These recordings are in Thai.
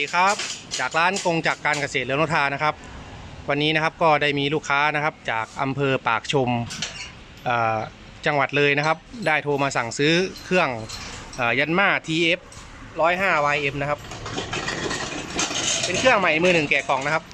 ดีครับ จากร้านกงจากการเกษตรเรือนทานะครับ วันนี้นะครับก็ได้มีลูกค้านะครับ จากอำเภอปากชมจังหวัดเลยนะครับ ได้โทรมาสั่งซื้อเครื่องเออยันมา TF 105 YM นะครับ เป็นเครื่องใหม่มือหนึ่งแกะกล่องนะครับ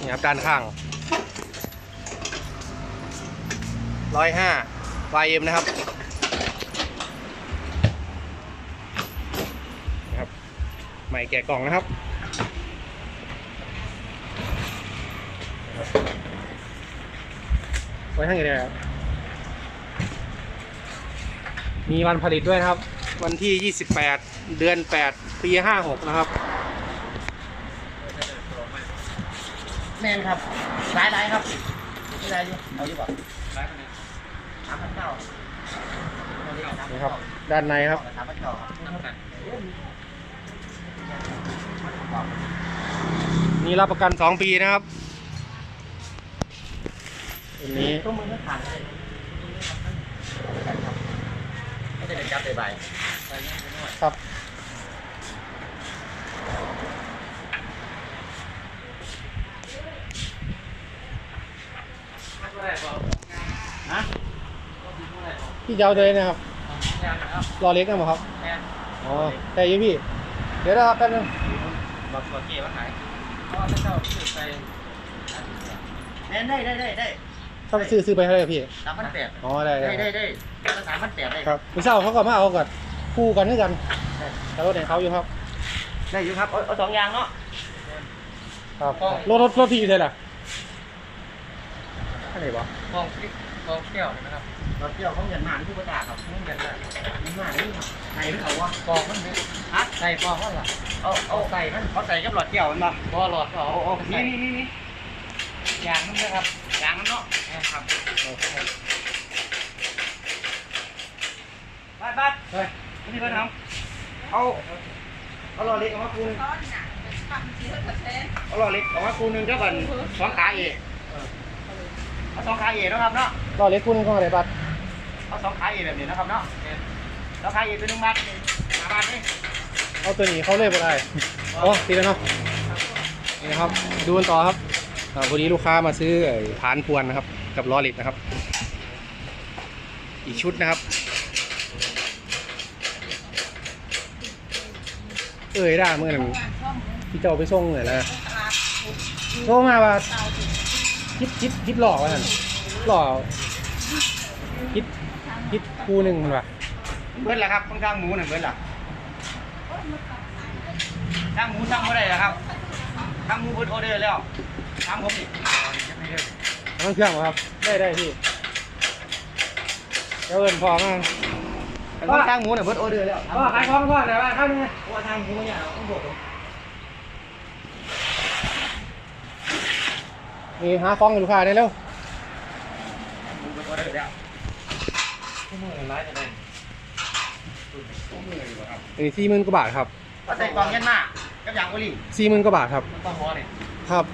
นี่ครับด้านข้าง 105 YM นะครับ ใหม่แกะกล่องนะครับ ไว้ทั้งอย่างไรครับมีวันผลิตด้วยนะครับ วันที่ 28 เดือน 8 ปี 56 นะครับ แมนครับร้ายร้ายครับไม่ไรอยู่เอาดีกว่าร้ายคนนี้สามพันเก้านี่ครับ ด้านในครับสามพั นเก้าครับมีรับประกัน2ปีนะครับอันนี้ต้องมือไม่ขาดเลยไม่ได้เป็นจับใบครับฮะพี่เจ้าเลยนะครับรอเล็กนะหมอครับแมนอ๋อแต่ยี่พี่ เดี๋ยวนะครับแป๊บนึงบอกตัวเก๋ว่าขายเพราะว่าเจ้าซื้อไปแมนได้ได้ได้ได้ถ้าซื้อซื้อไปเท่าไหร่พี่สามพันแปดอ๋อได้ได้ได้ได้ได้สามพันแปดได้ครับพี่เศร้าเขาก็มาเอากันคู่กันด้วยกันแต่รถไหนเขาอยู่ครับได้อยู่ครับเอาสองอย่างเนาะครับรถรถรถพี่อยู่ไหนล่ะ ท่านไหนวะกองพริกกองเที่ยวนะครับเราเที่ยวเขาเงินมาที่พุทธาครับมันกันได้เงินมาที่ครับใครไม่เขาวะกองมันไม่ฮะใส่กองว่าล่ะเอาเอาใส่มันเขาใส่กับหลอดเกี่ยวมันมาบ่หลอดก็เอาโอ้โหใส่นี่นี่นี่นี่ยางมันนะครับยางมันเนาะแม่นครับบ้านบ้านเฮ้ยนี่เพื่อนทำเอาเอาหลอดเล็กออกมาคูนึงเอาหลอดเล็กออกมาคูนึงเจ้ากันสองขาเอก เอาสองขาเอกนะครับเนาะรอเล็กคู่นึงของอะไรบัตรเอาสองขาเอกแบบนี้นะครับเนาะแล้วขาเอกตัวหนึงมัดมาบ้านนี่เอาตัวนี้เขาเลยไปได้อ๋อตีแล้วเนาะนี่นะครับดูกันต่อครับอ่าพอดีลูกค้ามาซื้อไอ้ฐานพวนนะครับ กับล้อเหล็กนะครับ อีกชุดนะครับ เอ้ยได้เมื่อนั้นพี่เจ้าไปส่งเลยนะโทรมาว่า คิดคิดคิดหล่อวะท่านหล่อคิดคิดคู่หนึ่งมันวะเบิ้ลละครับข้างๆหมูหนึ่งเบิ้ลละช่างหมูช่างไม่ได้ละครับช่างหมูเบิ้ลออเดอร์แล้วช่างผมอีกต้องเครื่องวะครับ ได้ได้พี่เดี๋ยวเอินพอมากว่าช่างหมูเนี่ยเบิ้ลออเดอร์แล้วพ่อขายของพ่อไหนบ้างครับนี่เพราะว่าช่างหมูเนี่ยต้องบอก มนี่หาของให้ลูกค้าได้เร็วหมูเบิ้ลออเดอร์แล้วที่มือร้ายจะได้อันนี้สี่หมื่นกว่าบาทครับก็ใส่กล่องเย็นมากกับยางโอลิงสี่หมื่นกว่าบาทครับมันต้องหัวนี่ครับ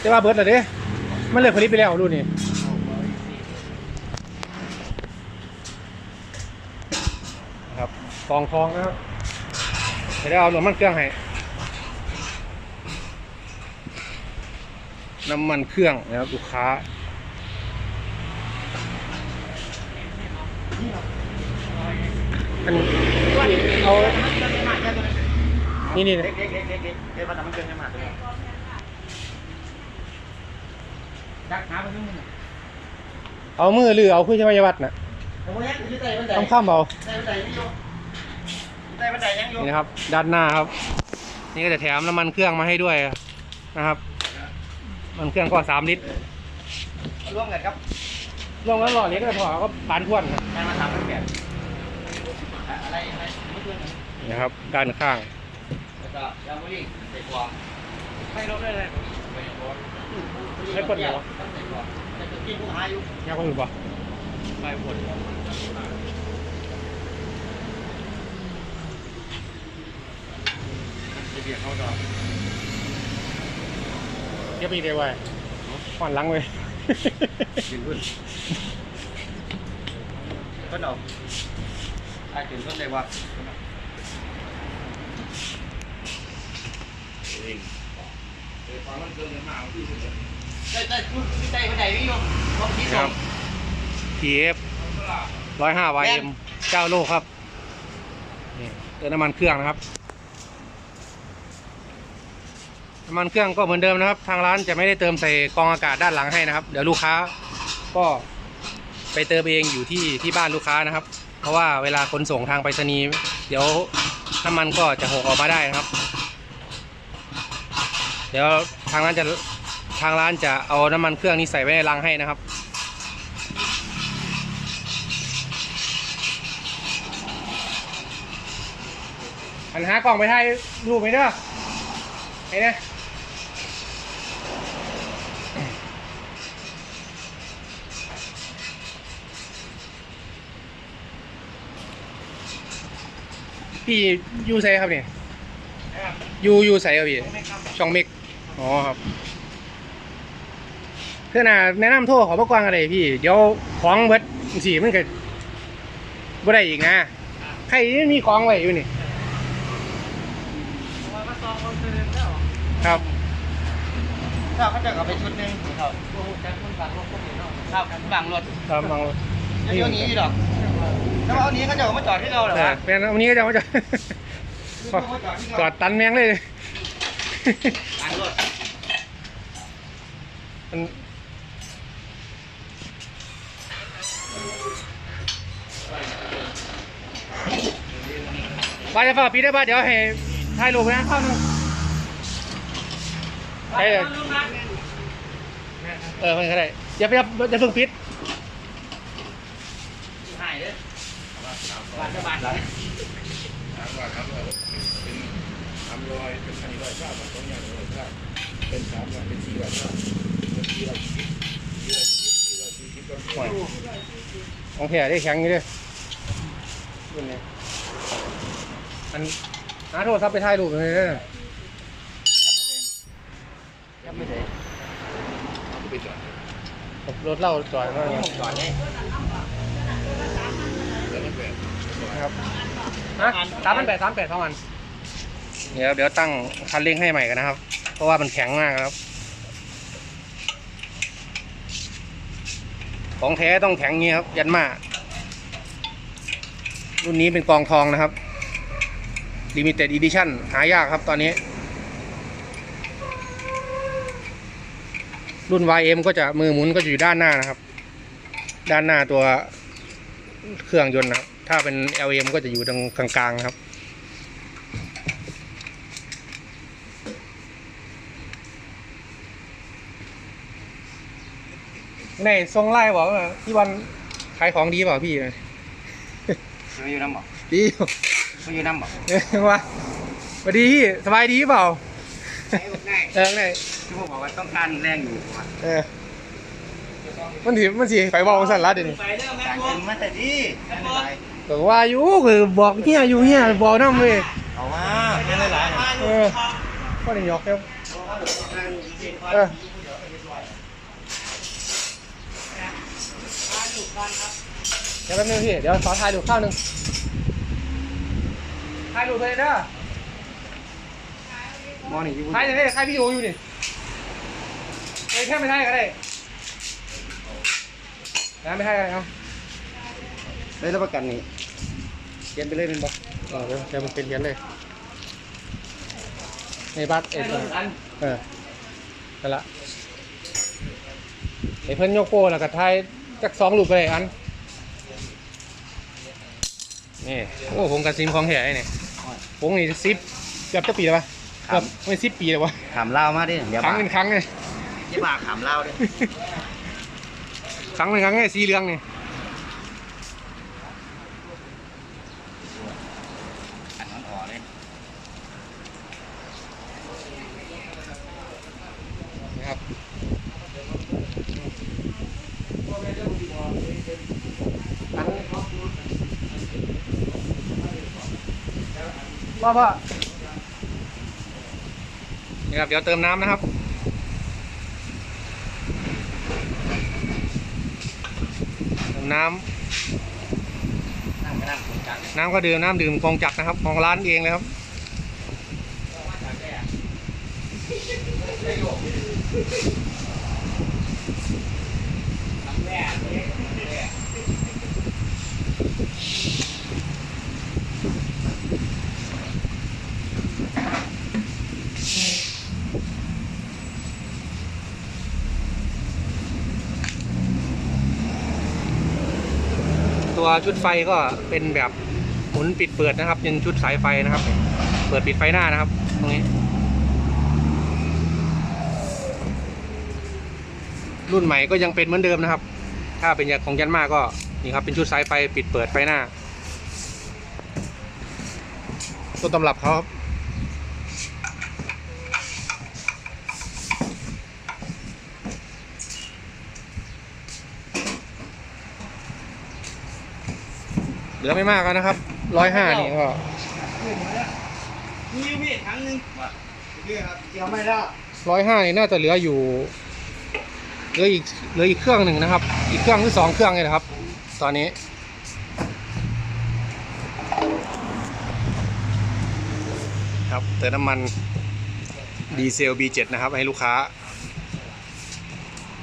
แต่ว่าเบิร์ดเหรอเด้มันเลยผลิตไปแล้วรุ่นนี้นะครับกองทองนะครับเดี๋ยวได้เอาน้ำมันเครื่องให้ น้ำมันเครื่องนะครับลูกค้า อันเอานี่นี่เด็กเด็กเด็กเด็กเด็กเด็กมาทำมันเกินเย็นมากเลยดักหาไปนู่นเอามือหรือเอาคุยชัยวัฒน์น่ะผมว่ายังอยู่ใต้บันไดต้องข้ามเอาใต้บันไดนี่อยู่ใต้บันไดยังอยู่นี่นะครับ ด้านหน้าครับ นี่ก็จะแถมน้ำมันเครื่องมาให้ด้วยนะครับ มันเครื่องก็สามลิตรร่วมกันครับลงแล้วหล่อเล็กก็พอก็ปานทวนครับงานมาทำเป็นแบบอะไรอะไรไม่เพื่อนนะนี่นะครับ ด้านข้างแล้วก็ยามุรีใส่กวางให้รถได้เลยให้คนเหรอใส่กวางแต่จะกินผู้หาอยู่ยากกว่าอื่นปะไปหมดจะเบียดเขาต่อเก็บอีกเดียวไว้ขวานหลังไว้ยืนขึ้นก็เอาไอ้ถึงต้นเลยว่าได้ได้ได้คนใดวิ่งอยู่ผมที่สนะอคงรับ TF ร้อยห้าแม่ YM นเจ้าโลกครับ นี่เติมน้ำมันเครื่องนะครับ น้ำมันเครื่องก็เหมือนเดิมนะครับ ทางร้านจะไม่ได้เติมใส่กองอากาศด้านหลังให้นะครับ เดี๋ยวลูกค้าก็ไปเติมเองอยู่ที่ที่บ้านลูกค้านะครับ เพราะว่าเวลาขนส่งทางไปรษณีย์เดี๋ยวน้ำมันก็จะหกออกมาได้นะครับ เดี๋ยวทางร้านจะทางร้านจะเอาน้ำมันเครื่องนี้ใส่ไว้ในรังให้นะครับอันหากล่องไปถ่ายรูปไหมเด้อไอ้เนี่ย พี่ยูไซครับเนี่ยยูยูไซครับพี่ช่องเมกอ๋อครับเพื่อนน่ะแนะนำโทรขอพระกวางอะไรพี่ เดี๋ยวของเบิดสีมันเกิดบ่ได้อีกนะใครมีของไว้อยู่นี่มาซองคนเดินแล้วครับถ้าเขาจะกลับไปชุดหนึงครับโอ้โหแจ็คคนสั่งรถพวกนี้เนาะครับบังรถครับบางรถเดี๋ยวนี้อยู่ดอก ถ้าว่าเอานี้เขาจะเอามาจอดที่เราเหรอแต่วะเป็นวันนี้ก็จะมาจอดเขามาจอดที่จอเราดตันแมงเลยบังรถมันบ้านจะฝากพี่ได้ป่ะเดี๋ยวให้ถ่ายรูปนะเข้าหนึงใช่เลยเออมันก็ได้อย่าไปอย่าอย่าเพิ่งปิด หายเลยบาทจะบาทเหรอทำรอยเป็นพันรอยชาติสองอย่างรอยชาติเป็นสามวันเป็นสี่รอยชาติเป็นสี่รอยชีวิตสี่รอยชีวิตสี่รอยชีวิตก็โอ้ยของแท้ได้แข็งอยู่เด้วยรุ่นนี้อันหาโทรศัพท์ไปถ่ายรูปเลยเด้ยังไม่ได้ไปจอดรถเล่าจอดมายังไม่จอดเล ครับฮะสามพันแปดสามแปดเท่ากันเดี๋ยวเดี๋ยวตั้งคันเร่งให้ใหม่กันนะครับ เพราะว่ามันแข็งมากครับ ของแท้ต้องแข็งงี้ครับ ยันมารุ่นนี้เป็นกองทองนะครับ Limited Edition หายากครับตอนนี้ รุ่น YM ก็จะมือหมุนก็จะอยู่ด้านหน้านะครับ ด้านหน้าตัวเครื่องยนต์นะครับ ถ้าเป็น LM ก็จะอยู่ตรงกลางๆนะครับ ในทรงไล่บอกว่าพี่วันขายของดีเปล่าพี่มาอยู่น้ำบ่ดีอยู่มาอยู่น้ำบ่เออว่าสวัสดีพี่สบายดีเปล่าง่ายเออไงที่ผมบอกว่าต้องการแรงอยู่ว่ะเออมันถีมันสีไฟบอกสั่นละเดี๋ยวนี้ไปเรื่องแม่ผมมาแต่ที่ไม่เป็นไร ก็ว่าอยู่คือบอกเฮียอยู่เฮียบอกน้ำเลยเอาว่าไม่เป็นไรเออก็ได้ยอกครับเออเดี๋ยวแป๊บนึงพี่เดี๋ยวขอถ่ายดูข้าวหนึ่งถ่ายดูเลยเด้อมอนี่อยู่ถ่ายเลยถ่ายวิดีโออยู่นี่เอ้ยแค่ไม่ถ่ายก็ได้นะไม่ถ่ายก็ได้เอาได้รับประกันนี่ เขียนไปเลยเป็นบ่เออเดี๋ยวเดี๋ยวมันเป็นเขียนเลยในบัตรเอ็ดเออนั่นละไอ้เพิ่นยกโป้แล้วก็ถ่ายจักสองรูปไปเลยอัน นี่ โอ้ผมกับซิมของแท้ไอ้นี่ผมนี่ซิปเกือบจะปีแล้วปะเกือบไม่ซิปปีแล้ววะถามเล่ามาดิเดี๋ยวครั้งเป็นครั้งเลยที่บากถามเล่าดิครั้งเป็นครั้งไอ้สีเหลืองนี่อันนั้นอ่อเลย นะ ครับอันว่าพ่อนี่ครับ เดี๋ยวเติมน้ำนะครับเติมน้นั่งก็นั่งคนจังำน้ำก็ดื่มน้ำดื่มกองจักรนะครับ ของร้านเองเลยครับ ตัวชุดไฟก็เป็นแบบหมุนปิดเปิดนะครับ เป็นชุดสายไฟนะครับ เปิดปิดไฟหน้านะครับ ตรงนี้ รุ่นใหม่ก็ยังเป็นเหมือนเดิมนะครับ ถ้าเป็นอย่างของยันมาก็นี่ครับเป็นชุดสายไฟปิดเปิดไฟหน้าต้นตำรับเขาครับเหลือไม่มากแล้วนะครับร้อยห้านี่ก็มีอยู่พี่ถังหนึงเกี่ยวไม่ได้ร้อยห้านี่น่าจะเหลืออยู่ เหลืออีกเหลืออีกเครื่องหนึ่งนะครับ อีกเครื่องหรือสองเครื่องเลยนะครับ ตอนนี้ ครับเติมน้ำมันดีเซล B7 นะครับ ให้ลูกค้า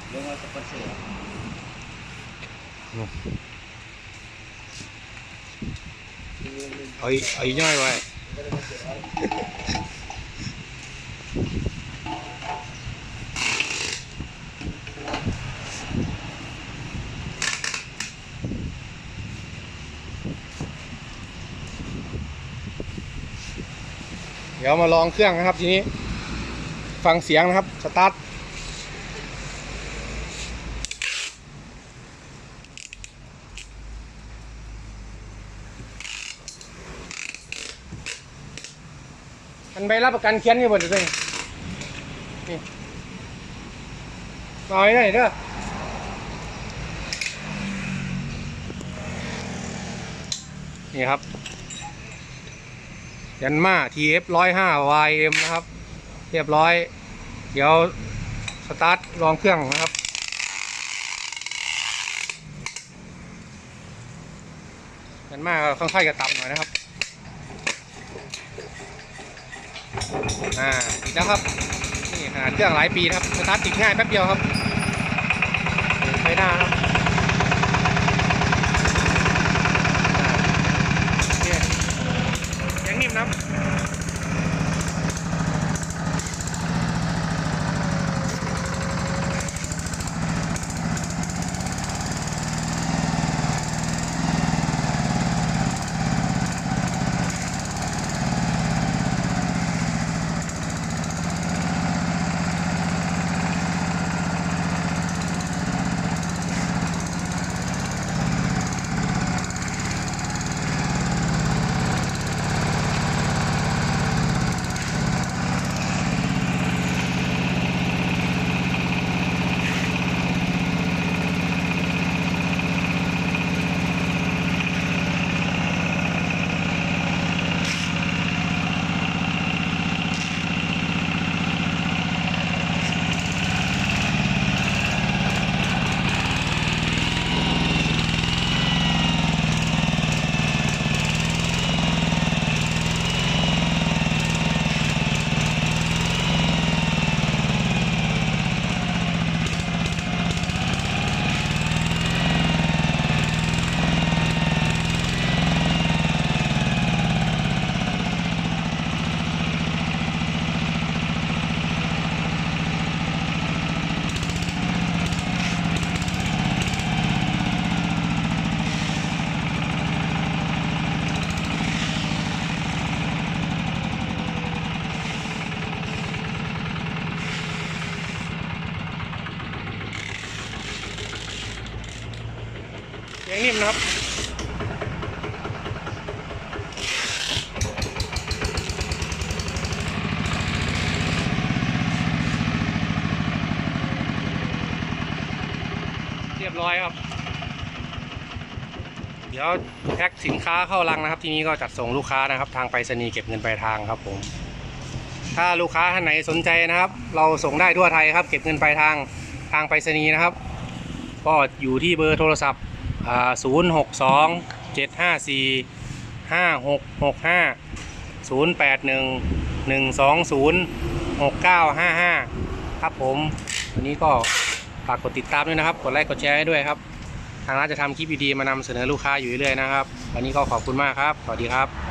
เอาอนเซอร์เอาอีกย่อยไว้ เดี๋ยวมาลองเครื่องนะครับทีนี้ ฟังเสียงนะครับ สตาร์ทมันใบรับประกันเขียนอยู่บนเลยนี่มาไว้ได้เด้อนี่ครับ ยันมา TF 105 YM นะครับ เรียบร้อย เดี๋ยวสตาร์ทลองเครื่องนะครับยันมาค่อยๆกระตับหน่อยนะครับอ่าอีกแล้วครับนี่ขนาดเครื่องหลายปีนะครับสตาร์ทติดง่ายแป๊บเดียวครับไฟหน้าครับ นิ่มนะครับเรียบร้อยครับ เดี๋ยวแพ็คสินค้าเข้ารังนะครับ ทีนี้ก็จัดส่งลูกค้านะครับ ทางไปรษณีย์เก็บเงินปลายทางครับผมถ้าลูกค้าท่านไหนสนใจนะครับ เราส่งได้ทั่วไทยครับ เก็บเงินปลายทางทางไปรษณีย์นะครับ ก็อยู่ที่เบอร์โทรศัพท์ ศูนย์หกสองเจ็ดห้าสี่ห้าหกหกห้าศูนย์แปดหนึ่งหนึ่งสองศูนย์6955ครับผม วันนี้ก็ฝากกดติดตามด้วยนะครับ กดไลค์กดแชร์ให้ด้วยครับ ทางร้านจะทำคลิปดีๆมานำเสนอลูกค้าอยู่เรื่อยๆนะครับ วันนี้ก็ขอบคุณมากครับ สวัสดีครับ